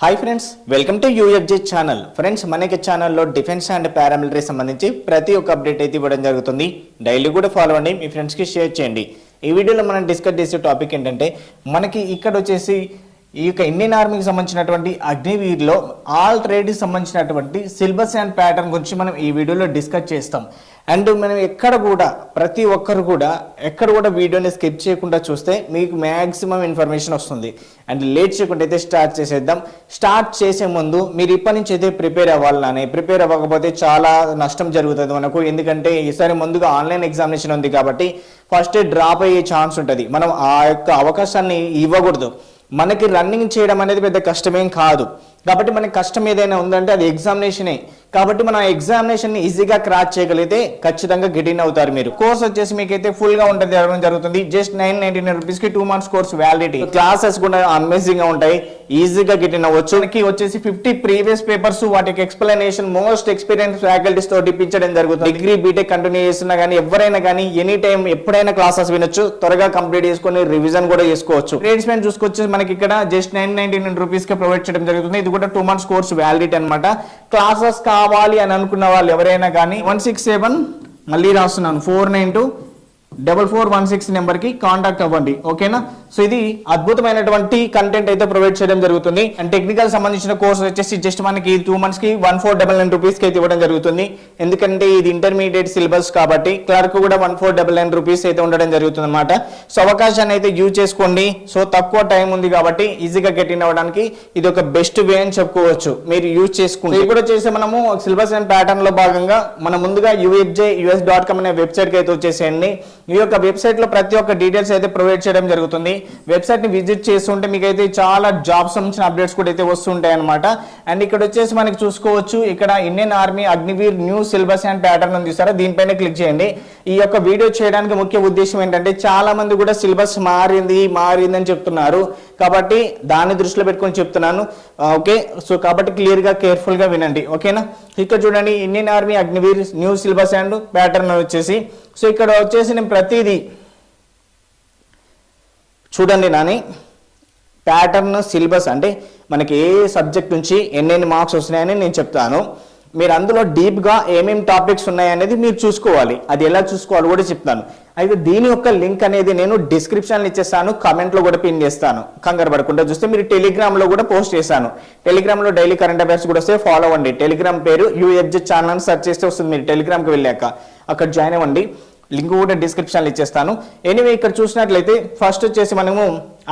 Hi friends welcome to UFJ channel friends మనకి ఛానల్లో defence and paramilitary సంబంధించి ప్రతి ఒక్క అప్డేట్ అయితే ఇవ్వడం జరుగుతుంది. డైలీ కూడా ఫాలో అవ్వండి మీ ఫ్రెండ్స్కి షేర్ చేయండి. ఈ వీడియోలో మనం డిస్కస్ చేసే టాపిక్ ఏంటంటే మనకి ఇక్కడ వచ్చేసి ఈ యొక్క ఇండియన్ ఆర్మీకి సంబంధించినటువంటి అగ్నివీర్లో ఆల్ ట్రేడ్కి సంబంధించినటువంటి సిలబస్ అండ్ ప్యాటర్న్ గురించి మనం ఈ వీడియోలో డిస్కస్ చేస్తాం. అండ్ మనం ఎక్కడ కూడా ప్రతి ఒక్కరు కూడా ఎక్కడ కూడా వీడియోని స్కిప్ చేయకుండా చూస్తే మీకు మ్యాక్సిమం ఇన్ఫర్మేషన్ వస్తుంది. అండ్ లేట్ చేయకుండా అయితే స్టార్ట్ చేసేద్దాం. స్టార్ట్ చేసే ముందు మీరు ఇప్పటి నుంచి అయితే ప్రిపేర్ అవ్వాలని ప్రిపేర్ అవ్వకపోతే చాలా నష్టం జరుగుతుంది మనకు. ఎందుకంటే ఈసారి ముందుగా ఆన్లైన్ ఎగ్జామినేషన్ ఉంది కాబట్టి ఫస్ట్ డ్రాప్ అయ్యే ఛాన్స్ ఉంటుంది. మనం ఆ యొక్క అవకాశాన్ని ఇవ్వకూడదు. మనకి రన్నింగ్ చేయడం అనేది పెద్ద కష్టమేం కాదు. కాబట్టి మనకి కష్టం ఏదైనా ఉందంటే అది ఎగ్జామినేషనే కాబట్టి మనం ఎగ్జామినేషన్ ఈజీగా క్రాచ్ చేయగలిగితే ఖచ్చితంగా గిటిన్ అవుతారు మీరు. కోర్స్ వచ్చేసి మీకైతే ఫుల్గా ఉంటుంది జరగడం జరుగుతుంది. జస్ట్ నైన్ నైన్టీ నైన్ రూపీస్కి two months course validity classes కూడా అమేజింగ్గా ఉంటాయి ఈజీగా గెట్ అవ్వచ్చు. మనకి వచ్చేసి ఫిఫ్టీ ప్రీవియస్ పేపర్స్ వాటికి ఎక్స్ప్లెనేషన్ మోస్ట్ ఎక్స్పీరియన్స్ ఫ్యాకల్టీస్తో ఇప్పించడం జరుగుతుంది. డిగ్రీ బీటెక్ కంటిన్యూ చేస్తున్నా కానీ ఎవరైనా కానీ ఎనీ టైం ఎప్పుడైనా క్లాసెస్ వినొచ్చు. త్వరగా కంప్లీట్ చేసుకొని రివిజన్ కూడా చేసుకోవచ్చు. ట్రేడ్స్మెన్ చూసుకొచ్చి మనకి ఇక్కడ జస్ట్ నైన్ నైన్టీ నైన్ రూపీస్కి ప్రొవైడ్ చేయడం జరుగుతుంది. ఇది కూడా టూ మంత్స్ కోర్స్ వ్యాలిడిటీ అనమాట క్లాసెస్ కావాలి అని అనుకున్న వాళ్ళు ఎవరైనా కానీ వన్ సిక్స్ సెవెన్ మళ్ళీ రాస్తున్నాను four nine two double four one six నెంబర్కి కాంటాక్ట్ అవ్వండి. ఓకేనా? సో ఇది అద్భుతమైనటువంటి కంటెంట్ అయితే ప్రొవైడ్ చేయడం జరుగుతుంది. అండ్ టెక్నికల్ సంబంధించిన కోర్స్ వచ్చేసి జస్ట్ మనకి టూ మంత్స్కి వన్ ఫోర్ డబల్ నైన్ రూపీస్కి అయితే ఇవ్వడం జరుగుతుంది. ఎందుకంటే ఇది ఇంటర్మీడియట్ సిలబస్ కాబట్టి క్లర్క్ కూడా one four double nine rupees అయితే ఉండడం జరుగుతుంది అనమాట సో అవకాశాన్ని అయితే యూజ్ చేసుకోండి. సో తక్కువ టైం ఉంది కాబట్టి ఈజీగా గెట్ ఇన్ అవ్వడానికి ఇది ఒక బెస్ట్ వే అని చెప్పుకోవచ్చు. మీరు యూజ్ చేసుకుంటే. కూడా చేసే మనము సిలబస్ అండ్ ప్యాటర్న్లో భాగంగా మనం ముందుగా యూఎఫ్జే యూఎస్ డాట్ కామ్ అనే వెబ్సైట్కి అయితే వచ్చేసేయండి. ఈ యొక్క వెబ్సైట్లో ప్రతి ఒక్క డీటెయిల్స్ అయితే ప్రొవైడ్ చేయడం జరుగుతుంది. వెబ్సైట్ని విజిట్ చేస్తుంటే మీకు అయితే చాలా జాబ్స్ సంబంధించిన అప్డేట్స్ కూడా అయితే వస్తుంటాయి అనమాట అండ్ ఇక్కడ వచ్చేసి మనకి చూసుకోవచ్చు ఇక్కడ Indian army Agniveer new syllabus and pattern ఉంది చూసారా దీనిపైన క్లిక్ చేయండి. ఈ యొక్క వీడియో చేయడానికి ముఖ్య ఉద్దేశం ఏంటంటే చాలా మంది కూడా సిలబస్ మారింది మారింది అని చెప్తున్నారు. కాబట్టి దాన్ని దృష్టిలో పెట్టుకొని చెప్తున్నాను. ఓకే? సో కాబట్టి క్లియర్గా కేర్ఫుల్గా వినండి. ఓకేనా? ఇక్కడ చూడండి Indian army Agniveer new syllabus and pattern వచ్చేసి. సో ఇక్కడ వచ్చేసి నేను ప్రతిదీ చూడండి నాని. ప్యాటర్న్ సిలబస్ అంటే మనకి ఏ సబ్జెక్ట్ నుంచి ఎన్నెన్ని మార్క్స్ వస్తున్నాయని నేను చెప్తాను. మీరు అందులో డీప్గా ఏమేమి టాపిక్స్ ఉన్నాయనేది మీరు చూసుకోవాలి. అది ఎలా చూసుకోవాలి కూడా చెప్తాను. అయితే దీని యొక్క లింక్ అనేది నేను డిస్క్రిప్షన్లో ఇచ్చేస్తాను కామెంట్లో కూడా పిన్ చేస్తాను. కంగారు పడకుండా చూస్తే మీరు టెలిగ్రామ్లో కూడా పోస్ట్ చేశాను టెలిగ్రామ్లో డైలీ కరెంట్ అఫైర్స్ కూడా వస్తే ఫాలో అవ్వండి. టెలిగ్రామ్ పేరు యూఎఫ్జి ఛానల్ సెర్చ్ చేస్తే వస్తుంది మీరు టెలిగ్రామ్కి వెళ్ళాక. అక్కడ జాయిన్ అవ్వండి. లింక్ కూడా డిస్క్రిప్షన్లో ఇచ్చేస్తాను. ఎనీవే ఇక్కడ చూసినట్లయితే ఫస్ట్ వచ్చేసి మనము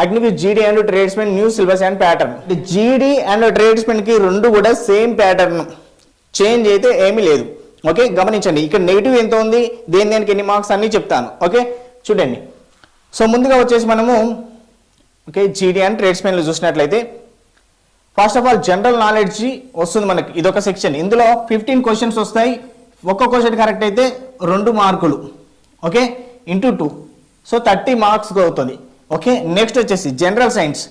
Agniveer GD and tradesmen new syllabus and pattern GD and ట్రేడ్స్మెన్కి రెండు కూడా సేమ్ ప్యాటర్న్ చేంజ్ అయితే ఏమీ లేదు. ఓకే? గమనించండి. ఇక్కడ నెగిటివ్ ఎంత ఉంది? దేని దేనికి ఎన్ని మార్క్స్ అన్నీ చెప్తాను. ఓకే? చూడండి. సో ముందుగా వచ్చేసి మనము ఓకే జీడీ అండ్ ట్రేడ్స్మెన్లు చూసినట్లయితే first of all general knowledge వస్తుంది మనకి. ఇదొక సెక్షన్ ఇందులో ఫిఫ్టీన్ క్వశ్చన్స్ వస్తాయి. ఒక్క క్వశ్చన్ కరెక్ట్ అయితే రెండు మార్కులు. Okay? Into two so thirty marks అవుతుంది. ఓకే? నెక్స్ట్ వచ్చేసి జనరల్ సైన్స్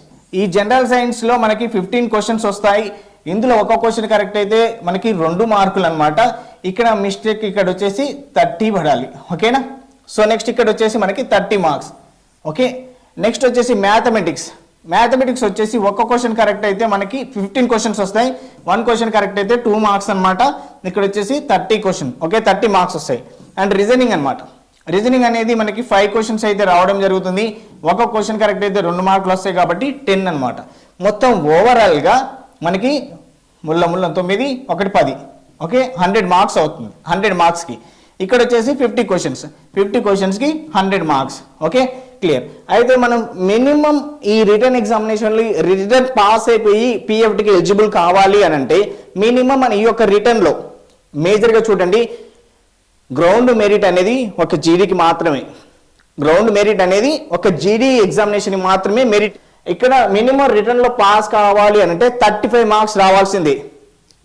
ఈ జనరల్ సైన్స్లో మనకి ఫిఫ్టీన్ క్వశ్చన్స్ వస్తాయి. ఇందులో ఒక క్వశ్చన్ కరెక్ట్ అయితే మనకి రెండు మార్కులు అనమాట ఇక్కడ మిస్టేక్ ఇక్కడ వచ్చేసి థర్టీ పడాలి. ఓకేనా సో నెక్స్ట్ ఇక్కడ వచ్చేసి మనకి థర్టీ మార్క్స్ ఓకే నెక్స్ట్ వచ్చేసి మ్యాథమెటిక్స్ మ్యాథమెటిక్స్ వచ్చేసి ఒక్క క్వశ్చన్ కరెక్ట్ అయితే మనకి ఫిఫ్టీన్ క్వశ్చన్స్ వస్తాయి. వన్ క్వశ్చన్ కరెక్ట్ అయితే టూ మార్క్స్ అన్నమాట. ఇక్కడ వచ్చేసి thirty question okay thirty marks వస్తాయి. అండ్ రీజనింగ్ అనమాట రీజనింగ్ అనేది మనకి ఫైవ్ క్వశ్చన్స్ అయితే రావడం జరుగుతుంది. ఒక క్వశ్చన్ కరెక్ట్ అయితే రెండు మార్కులు వస్తాయి కాబట్టి టెన్ అనమాట మొత్తం ఓవరాల్గా మనకి ముళ్ళ ముళ్ళ తొమ్మిది ఒకటి పది. ఓకే? హండ్రెడ్ మార్క్స్ అవుతుంది. హండ్రెడ్ మార్క్స్కి ఇక్కడ వచ్చేసి ఫిఫ్టీ క్వశ్చన్స్. ఫిఫ్టీ క్వశ్చన్స్కి హండ్రెడ్ మార్క్స్. ఓకే? క్లియర్. అయితే మనం మినిమం ఈ రిటర్న్ ఎగ్జామినేషన్లో రిటర్న్ పాస్ అయిపోయి పిఎఫ్టీకి ఎలిజిబుల్ కావాలి అని అంటే మినిమం మన ఈ యొక్క రిటర్న్లో మేజర్గా చూడండి. గ్రౌండ్ మెరిట్ అనేది ఒక జీడీకి మాత్రమే. గ్రౌండ్ మెరిట్ అనేది ఒక జీడీ ఎగ్జామినేషన్కి మాత్రమే మెరిట్ ఇక్కడ మినిమం రిటర్న్లో పాస్ కావాలి అని అంటే థర్టీ ఫైవ్ మార్క్స్ రావాల్సింది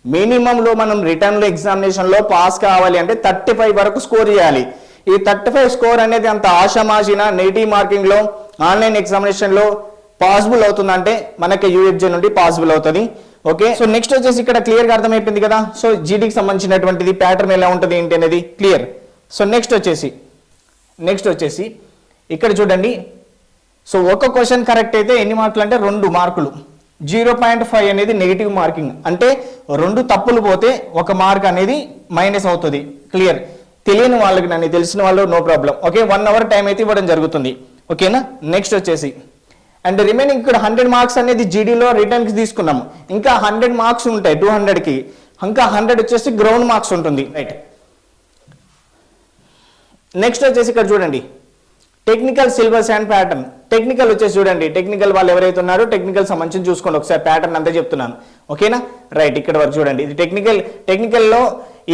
మినిమంలో మనం రిటర్న్ ఎగ్జామినేషన్లో పాస్ కావాలి అంటే థర్టీ ఫైవ్ వరకు స్కోర్ చేయాలి. ఈ థర్టీ ఫైవ్ స్కోర్ అనేది అంత ఆషామాషిన నెగిటివ్ మార్కింగ్లో ఆన్లైన్ ఎగ్జామినేషన్లో పాసిబుల్ అవుతుందంటే మనకి యూఎఫ్జే నుండి పాసిబుల్ అవుతుంది. ఓకే సో నెక్స్ట్ వచ్చేసి ఇక్కడ క్లియర్గా అర్థమైపోయింది కదా? సో జీడీకి సంబంధించినటువంటిది ప్యాటర్న్ ఎలా ఉంటుంది ఏంటి అనేది క్లియర్ సో నెక్స్ట్ వచ్చేసి నెక్స్ట్ వచ్చేసి ఇక్కడ చూడండి. సో ఒక క్వశ్చన్ కరెక్ట్ అయితే ఎన్ని మార్కులు అంటే రెండు మార్కులు. జీరో పాయింట్ ఫైవ్ అనేది నెగిటివ్ మార్కింగ్. అంటే రెండు తప్పులు పోతే ఒక మార్క్ అనేది మైనస్ అవుతుంది. క్లియర్? తెలియని వాళ్ళకి నన్ను తెలిసిన వాళ్ళు no problem. Okay one hour time అయితే ఇవ్వడం జరుగుతుంది. ఓకేనా? నెక్స్ట్ వచ్చేసి. అండ్ రిమైనింగ్ ఇక్కడ హండ్రెడ్ మార్క్స్ అనేది జీడీలో రిటర్న్కి తీసుకున్నాము. ఇంకా హండ్రెడ్ మార్క్స్ ఉంటాయి టూ హండ్రెడ్కి. ఇంకా హండ్రెడ్ వచ్చేసి గ్రౌండ్ మార్క్స్ ఉంటుంది. రైట్. నెక్స్ట్ వచ్చేసి ఇక్కడ చూడండి. Technical syllabus and pattern technical వచ్చేసి చూడండి. టెక్నికల్ వాళ్ళు ఎవరైతే ఉన్నారో టెక్నికల్ సంబంధించి చూసుకోండి. ఒకసారి ప్యాటర్న్ అంతా చెప్తున్నాను. ఓకేనా రైట్ ఇక్కడ వరకు చూడండి. ఇది టెక్నికల్ టెక్నికల్లో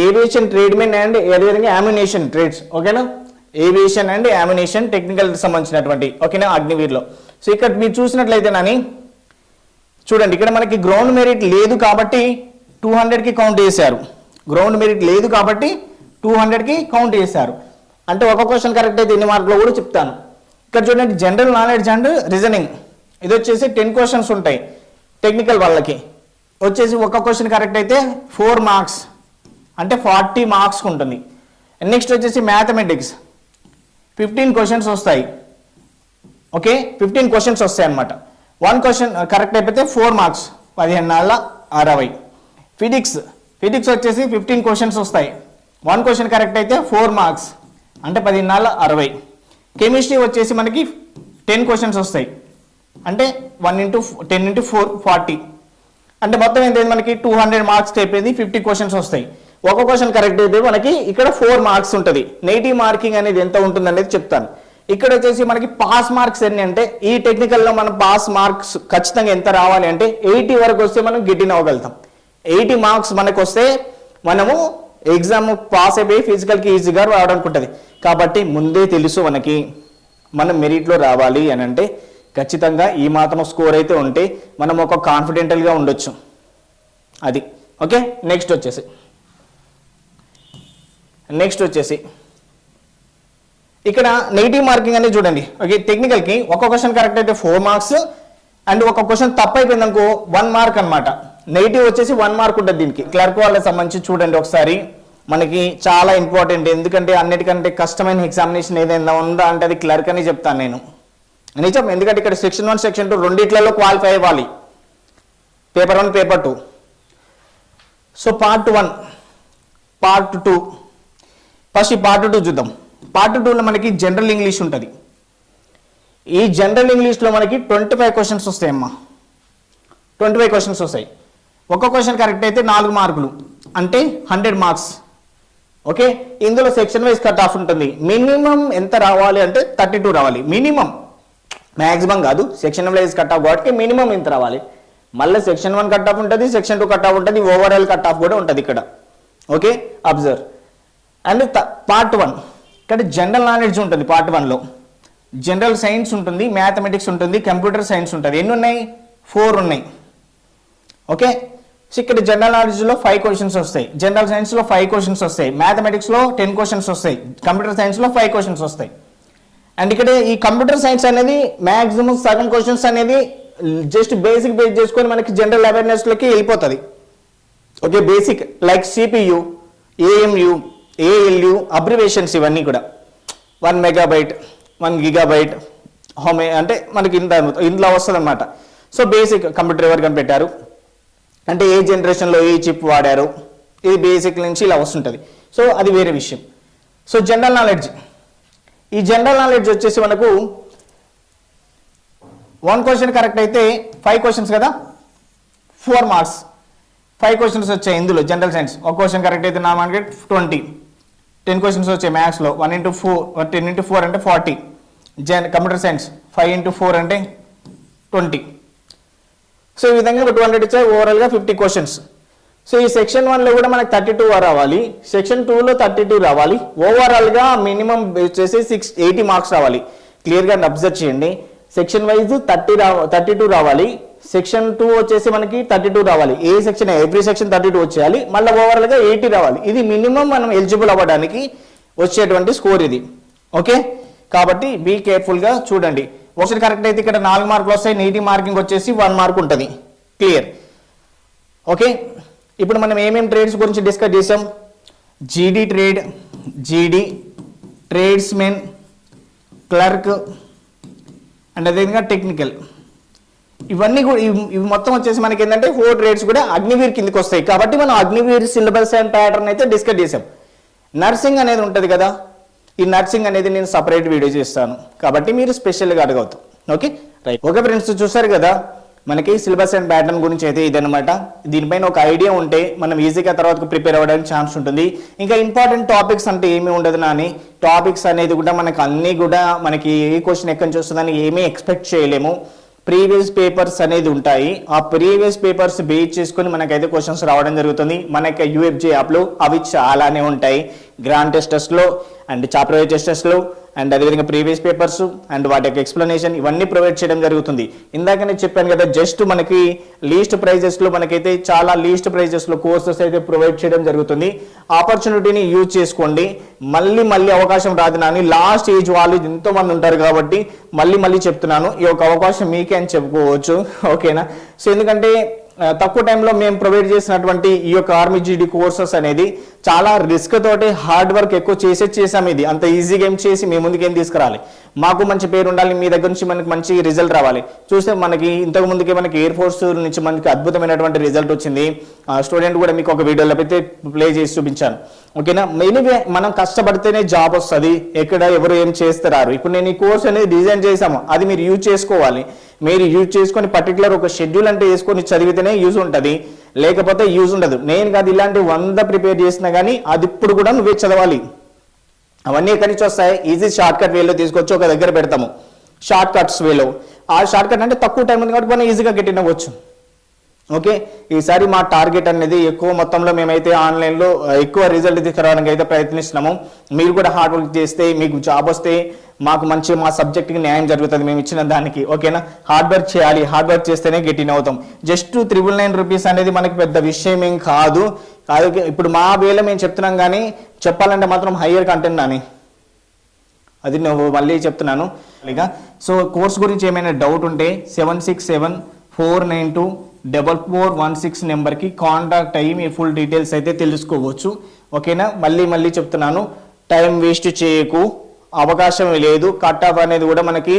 ఏవియేషన్ ట్రేడ్మెన్ అండ్ అదేవిధంగా యామినేషన్ ట్రేడ్స్ ఓకేనా ఏవియేషన్ అండ్ యామినేషన్ టెక్నికల్ సంబంధించినటువంటి. ఓకేనా అగ్నివీర్లో. సో ఇక్కడ మీరు చూసినట్లయితే నాని చూడండి. ఇక్కడ మనకి గ్రౌండ్ మెరిట్ లేదు కాబట్టి టూ హండ్రెడ్కి కౌంట్ చేశారు. గ్రౌండ్ మెరిట్ లేదు కాబట్టి టూ హండ్రెడ్కి కౌంట్ చేశారు. అంటే ఒక క్వశ్చన్ కరెక్ట్ అయితే ఎన్ని మార్కులు కూడా చెప్తాను. ఇక్కడ చూడండి జనరల్ నాలెడ్జ్ అండ్ రీజనింగ్ ఇది వచ్చేసి టెన్ క్వశ్చన్స్ ఉంటాయి టెక్నికల్ వాళ్ళకి. వచ్చేసి ఒక క్వశ్చన్ కరెక్ట్ అయితే ఫోర్ మార్క్స్ అంటే ఫార్టీ మార్క్స్ ఉంటుంది. నెక్స్ట్ వచ్చేసి మ్యాథమెటిక్స్ ఫిఫ్టీన్ క్వశ్చన్స్ వస్తాయి. ఓకే ఫిఫ్టీన్ క్వశ్చన్స్ వస్తాయి అనమాట వన్ క్వశ్చన్ కరెక్ట్ అయిపోతే ఫోర్ మార్క్స్ పదిహేను నాళ్ళ అరవై. ఫిజిక్స్ ఫిజిక్స్ వచ్చేసి ఫిఫ్టీన్ క్వశ్చన్స్ వస్తాయి. వన్ క్వశ్చన్ కరెక్ట్ అయితే ఫోర్ మార్క్స్ అంటే పదిహేను నాళ్ళ అరవై. కెమిస్ట్రీ వచ్చేసి మనకి టెన్ క్వశ్చన్స్ వస్తాయి. అంటే one into ten into four forty అంటే మొత్తం ఎంత మనకి? టూ హండ్రెడ్ మార్క్స్ అయిపోయింది ఫిఫ్టీ క్వశ్చన్స్ వస్తాయి. ఒక క్వశ్చన్ కరెక్ట్ అయితే మనకి ఇక్కడ ఫోర్ మార్క్స్ ఉంటుంది. నెగిటివ్ మార్కింగ్ అనేది ఎంత ఉంటుంది అనేది చెప్తాను. ఇక్కడ వచ్చేసి మనకి పాస్ మార్క్స్ ఎన్ని అంటే ఈ టెక్నికల్లో మనం పాస్ మార్క్స్ ఖచ్చితంగా ఎంత రావాలి అంటే ఎయిటీ వరకు వస్తే మనం గిట్టిన అవ్వగలుగుతాం. ఎయిటీ మార్క్స్ మనకు వస్తే మనము ఎగ్జామ్ పాస్ అయిపోయి ఫిజికల్కి ఈజీగా రావడానికి ఉంటుంది కాబట్టి ముందే తెలుసు మనకి మనం మెరిట్లో రావాలి అని అంటే ఖచ్చితంగా ఈ మాత్రం స్కోర్ అయితే ఉంటే మనం ఒక కాన్ఫిడెంటల్గా ఉండొచ్చు. అది. ఓకే? నెక్స్ట్ వచ్చేసి. నెక్స్ట్ వచ్చేసి. ఇక్కడ నెగిటివ్ మార్కింగ్ అనేది చూడండి. ఓకే? టెక్నికల్కి ఒక క్వశ్చన్ కరెక్ట్ అయితే ఫోర్ మార్క్స్ అండ్ ఒక క్వశ్చన్ తప్ప అయిపోయింది అనుకో వన్ మార్క్ అన్నమాట. నెగిటివ్ వచ్చేసి వన్ మార్క్ ఉంటుంది దీనికి. క్లర్క్ వాళ్ళకి సంబంధించి చూడండి ఒకసారి. మనకి చాలా ఇంపార్టెంట్ ఎందుకంటే అన్నిటికంటే కష్టమైన ఎగ్జామినేషన్ ఏదైనా ఉందా అంటే అది క్లర్క్ అని చెప్తాను నేను. నిజం ఎందుకంటే ఇక్కడ సెక్షన్ వన్ సెక్షన్ టూ రెండిట్లలో క్వాలిఫై అవ్వాలి. Paper one paper two so part one part two first ఈ పార్ట్ టూ చూద్దాం. పార్ట్ టూలో మనకి జనరల్ ఇంగ్లీష్ ఉంటుంది. ఈ జనరల్ ఇంగ్లీష్లో మనకి ట్వంటీ ఫైవ్ క్వశ్చన్స్ వస్తాయమ్మా. ట్వంటీ ఫైవ్ క్వశ్చన్స్ వస్తాయి. ఒక్క క్వశ్చన్ కరెక్ట్ అయితే నాలుగు మార్కులు. అంటే హండ్రెడ్ మార్క్స్ ఓకే? ఇందులో సెక్షన్ వైజ్ కట్ ఆఫ్ ఉంటుంది. మినిమం ఎంత రావాలి అంటే థర్టీ టూ రావాలి. మినిమం మ్యాక్సిమం కాదు. సెక్షన్ వైజ్ కట్ ఆఫ్ కాబట్టి మినిమం ఎంత రావాలి. మళ్ళీ సెక్షన్ వన్ కట్ ఆఫ్ ఉంటుంది సెక్షన్ టూ కట్ ఆఫ్ ఉంటుంది ఓవరాల్ కట్ ఆఫ్ కూడా ఉంటుంది ఇక్కడ. Okay? Observe and part one ఇక్కడ జనరల్ నాలెడ్జ్ ఉంటుంది పార్ట్ వన్లో జనరల్ సైన్స్ ఉంటుంది మ్యాథమెటిక్స్ ఉంటుంది కంప్యూటర్ సైన్స్ ఉంటుంది. ఎన్ని ఉన్నాయి? ఫోర్ ఉన్నాయి. ఓకే? సో ఇక్కడ జనరల్ నాలెడ్జ్లో ఫైవ్ క్వశ్చన్స్ వస్తాయి. జనరల్ సైన్స్లో ఫైవ్ క్వశ్చన్స్ వస్తాయి. మ్యాథమెటిక్స్లో టెన్ క్వశ్చన్స్ వస్తాయి. కంప్యూటర్ సైన్స్లో ఫైవ్ క్వశ్చన్స్ వస్తాయి. అండ్ ఇక్కడ ఈ కంప్యూటర్ సైన్స్ అనేది మ్యాక్సిమం సగం క్వశ్చన్స్ అనేది జస్ట్ బేసిక్ బేస్ చేసుకొని మనకి జనరల్ అవేర్నెస్లోకి వెళ్ళిపోతుంది. Okay basic like CPU AMU ALU abbreviations ఇవన్నీ కూడా. వన్ మెగాబైట్ వన్ గిగాబైట్ హోమే అంటే మనకి ఇంత ఇంట్లో వస్తుంది అనమాట సో బేసిక్ కంప్యూటర్ ఎవరికని పెట్టారు అంటే ఏ జనరేషన్లో ఏ చిప్ వాడారు? ఇది బేసిక్ నుంచి ఇలా వస్తుంటుంది. సో అది వేరే విషయం. సో జనరల్ నాలెడ్జ్ ఈ జనరల్ నాలెడ్జ్ వచ్చేసి మనకు వన్ క్వశ్చన్ కరెక్ట్ అయితే ఫైవ్ క్వశ్చన్స్ కదా? ఫోర్ మార్క్స్ ఫైవ్ క్వశ్చన్స్ వచ్చాయి ఇందులో జనరల్ సైన్స్ ఒక క్వశ్చన్ కరెక్ట్ అయితే నా మనకి ట్వంటీ టెన్ క్వశ్చన్స్ వచ్చాయి మ్యాథ్స్లో one into four ten into four అంటే forty Jan computer science five into four అంటే ట్వంటీ సో ఈ విధంగా ఒక టూ హండ్రెడ్ ఇచ్చాయి ఓవరాల్గా ఫిఫ్టీ క్వశ్చన్స్ సో ఈ సెక్షన్ వన్లో కూడా మనకు థర్టీ టూ రావాలి. సెక్షన్ టూలో థర్టీ టూ రావాలి. ఓవరాల్గా మినిమం వచ్చేసి సిక్స్ ఎయిటీ మార్క్స్ రావాలి. క్లియర్గా అబ్జర్వ్ చేయండి. సెక్షన్ వైజ్ థర్టీ రా థర్టీ టూ రావాలి. సెక్షన్ టూ వచ్చేసి మనకి థర్టీ టూ రావాలి. ఏ section every section thirty two వచ్చేయాలి. మళ్ళీ ఓవరాల్గా ఎయిటీ రావాలి. ఇది మినిమం మనం ఎలిజిబుల్ అవ్వడానికి వచ్చేటువంటి స్కోర్ ఇది. ఓకే కాబట్టి బీ కేర్ఫుల్గా చూడండి. ఒకసారి కరెక్ట్ అయితే ఇక్కడ నాలుగు మార్కులు వస్తాయి నీటి మార్కింగ్ వచ్చేసి వన్ మార్క్ ఉంటుంది. క్లియర్ ఓకే ఇప్పుడు మనం ఏమేమి ట్రేడ్స్ గురించి డిస్కస్ చేసాం GD trade GD tradesmen clerk and అదేవిధంగా టెక్నికల్ ఇవన్నీ కూడా ఇవి- ఇవి మొత్తం వచ్చేసి మనకి ఏంటంటే ఫోర్ ట్రేడ్స్ కూడా అగ్నివీర్ కిందకి వస్తాయి. కాబట్టి మనం అగ్నివీర్ సిలబస్ అండ్ ప్యాటర్న్ అయితే డిస్కస్ చేసాం నర్సింగ్ అనేది ఉంటుంది కదా? ఈ నర్సింగ్ అనేది నేను సపరేట్ వీడియో చేస్తాను. కాబట్టి మీరు స్పెషల్గా అడగవద్దు. ఓకే? రైట్ ఓకే ఫ్రెండ్స్ చూసారు కదా? మనకి సిలబస్ అండ్ ప్యాటర్న్ గురించి అయితే ఇదనమాట దీనిపైన ఒక ఐడియా ఉంటే మనం ఈజీగా తర్వాత ప్రిపేర్ అవ్వడానికి ఛాన్స్ ఉంటుంది. ఇంకా ఇంపార్టెంట్ టాపిక్స్ అంటే ఏమీ ఉండదు నాని. టాపిక్స్ అనేది కూడా మనకు అన్నీ కూడా మనకి ఏ క్వశ్చన్ ఎక్కడి నుంచి వస్తుందని ఏమీ ఎక్స్పెక్ట్ చేయలేము. ప్రీవియస్ పేపర్స్ అనేది ఉంటాయి. ఆ ప్రీవియస్ పేపర్స్ బేస్ చేసుకొని మనకైతే క్వశ్చన్స్ రావడం జరుగుతుంది. మనకి యూఎఫ్జే యాప్లో అవి చాలానే ఉంటాయి. గ్రాండ్ టెస్టెస్లో అండ్ చాప్టర్ టెస్టర్స్లో టెస్టెస్లో అండ్ అదేవిధంగా ప్రీవియస్ పేపర్స్ అండ్ వాటి యొక్క ఎక్స్ప్లెనేషన్ ఇవన్నీ ప్రొవైడ్ చేయడం జరుగుతుంది. ఇందాక నేను చెప్పాను కదా జస్ట్ మనకి లీస్ట్ ప్రైజెస్లో మనకైతే చాలా లీస్ట్ ప్రైజెస్లో కోర్సెస్ అయితే ప్రొవైడ్ చేయడం జరుగుతుంది. ఆపర్చునిటీని యూజ్ చేసుకోండి. మళ్ళీ మళ్ళీ అవకాశం రాదు నాని. లాస్ట్ ఏజ్ వాళ్ళు ఎంతో మంది ఉంటారు కాబట్టి మళ్ళీ మళ్ళీ చెప్తున్నాను. ఈ యొక్క అవకాశం మీకే అని చెప్పుకోవచ్చు. ఓకేనా సో ఎందుకంటే తక్కువ టైంలో మేము ప్రొవైడ్ చేసినటువంటి ఈ యొక్క ఆర్మీ జీడీ కోర్సెస్ అనేది చాలా రిస్క్ తోటి హార్డ్ వర్క్ ఎక్కువ చేసే చేసాం ఇది. అంత ఈజీగా ఏం చేసి మీ ముందుకు ఏం తీసుకురాలి? మాకు మంచి పేరు ఉండాలి మీ దగ్గర నుంచి మనకి మంచి రిజల్ట్ రావాలి. చూస్తే మనకి ఇంతకు ముందుకే మనకి ఎయిర్ ఫోర్స్ నుంచి మనకి అద్భుతమైనటువంటి రిజల్ట్ వచ్చింది. స్టూడెంట్ కూడా మీకు ఒక వీడియోలో అయితే ప్లే చేసి చూపించాను. ఓకేనా? ఎనీవే మనం కష్టపడితేనే జాబ్ వస్తుంది. ఎక్కడ ఎవరు ఏం చేస్తారు ఇప్పుడు నేను ఈ కోర్స్ అనేది డిజైన్ చేసాము అది మీరు యూజ్ చేసుకోవాలి. మీరు యూజ్ చేసుకొని పర్టికులర్ ఒక షెడ్యూల్ అంటే వేసుకొని చదివితేనే యూజ్ ఉంటుంది. లేకపోతే యూజ్ ఉండదు. నేను కాదు ఇలాంటి వంద ప్రిపేర్ చేసినా కానీ అది ఇప్పుడు కూడా నువ్వే చదవాలి. అవన్నీ ఎక్కడి నుంచి వస్తాయి? ఈజీ షార్ట్ కట్ వేలో తీసుకొచ్చి ఒక దగ్గర పెడతాము. షార్ట్ కట్స్ వేలో ఆ షార్ట్ కట్ అంటే తక్కువ టైం ఉంది కాబట్టి మనం ఈజీగా గెట్ అవ్వచ్చు. ఓకే? ఈసారి మా టార్గెట్ అనేది ఎక్కువ మొత్తంలో మేమైతే ఆన్లైన్లో ఎక్కువ రిజల్ట్ తీసుకురావడానికి అయితే ప్రయత్నిస్తున్నాము. మీరు కూడా హార్డ్ వర్క్ చేస్తే మీకు జాబ్ వస్తే మాకు మంచి మా సబ్జెక్ట్కి న్యాయం జరుగుతుంది మేము ఇచ్చిన దానికి. ఓకేనా? హార్డ్ వర్క్ చేయాలి. హార్డ్ వర్క్ చేస్తేనే గెటిన్ అవుతాం. జస్ట్ త్రిబుల్ నైన్ రూపీస్ అనేది మనకి పెద్ద విషయం ఏం కాదు. కాదు ఇప్పుడు మా వేళ మేము చెప్తున్నాం కానీ చెప్పాలంటే మాత్రం హయ్యర్ కంటెంట్ అని అది నువ్వు మళ్ళీ చెప్తున్నాను. ఇక సో కోర్స్ గురించి ఏమైనా డౌట్ ఉంటే seven six seven four nine two double four one six నెంబర్కి కాంటాక్ట్ అయ్యి మీ ఫుల్ డీటెయిల్స్ అయితే తెలుసుకోవచ్చు. ఓకేనా? మళ్ళీ మళ్ళీ చెప్తున్నాను. టైం వేస్ట్ చేయకు. అవకాశం లేదు. కట్ ఆఫ్ అనేది కూడా మనకి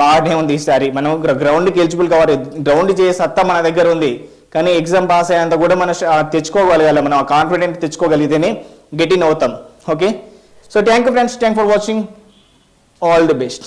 బాగానే ఉంది ఈసారి. మనం గ్రౌండ్కి ఎలిజిబుల్ కావాలి. గ్రౌండ్ చేసే సత్తా మన దగ్గర ఉంది. కానీ ఎగ్జామ్ పాస్ అయ్యేంత కూడా మనం తెచ్చుకోగలగాలి మనం కాన్ఫిడెంట్ తెచ్చుకోగలిగితేనే గెట్ ఇన్ అవుతాం. Okay? So thank you friends thank for watching all the best